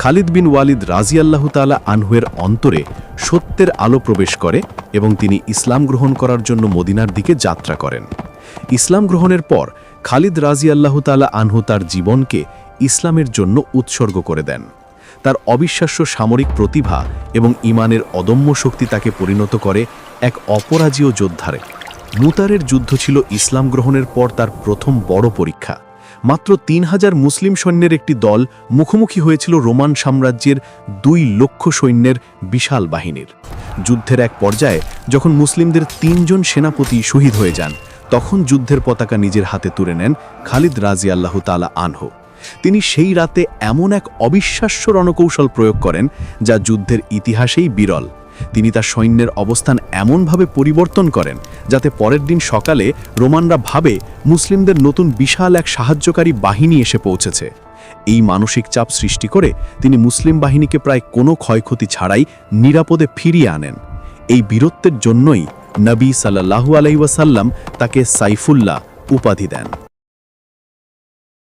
খালিদ বিন ওয়ালিদ রাজিয়াল্লাহু তালা আনহুয়ের অন্তরে সত্যের আলো প্রবেশ করে এবং তিনি ইসলাম গ্রহণ করার জন্য মদিনার দিকে যাত্রা করেন। ইসলাম গ্রহণের পর খালিদ রাজিয়াল্লাহু তালা আনহু তার জীবনকে ইসলামের জন্য উৎসর্গ করে দেন। তার অবিশ্বাস্য সামরিক প্রতিভা এবং ইমানের অদম্য শক্তি তাকে পরিণত করে এক অপরাজীয় যোদ্ধারে। মুতারের যুদ্ধ ছিল ইসলাম গ্রহণের পর তার প্রথম বড় পরীক্ষা। মাত্র তিন হাজার মুসলিম সৈন্যের একটি দল মুখোমুখি হয়েছিল রোমান সাম্রাজ্যের দুই লক্ষ সৈন্যের বিশাল বাহিনীর। যুদ্ধের এক পর্যায়ে যখন মুসলিমদের তিনজন সেনাপতি শহীদ হয়ে যান, তখন যুদ্ধের পতাকা নিজের হাতে তুলে নেন খালিদ রাজি আল্লাহ তালা আনহো। তিনি সেই রাতে এমন এক অবিশ্বাস্য রণকৌশল প্রয়োগ করেন যা যুদ্ধের ইতিহাসেই বিরল। তিনি তার সৈন্যের অবস্থান এমনভাবে পরিবর্তন করেন যাতে পরের দিন সকালে রোমানরা ভাবে মুসলিমদের নতুন বিশাল এক সাহায্যকারী বাহিনী এসে পৌঁছেছে। এই মানসিক চাপ সৃষ্টি করে তিনি মুসলিম বাহিনীকে প্রায় কোনো ক্ষয়ক্ষতি ছাড়াই নিরাপদে ফিরিয়ে আনেন। এই বীরত্বের জন্যই নবী সাল্লাহু আলাইসাল্লাম তাকে সাইফুল্লাহ উপাধি দেন।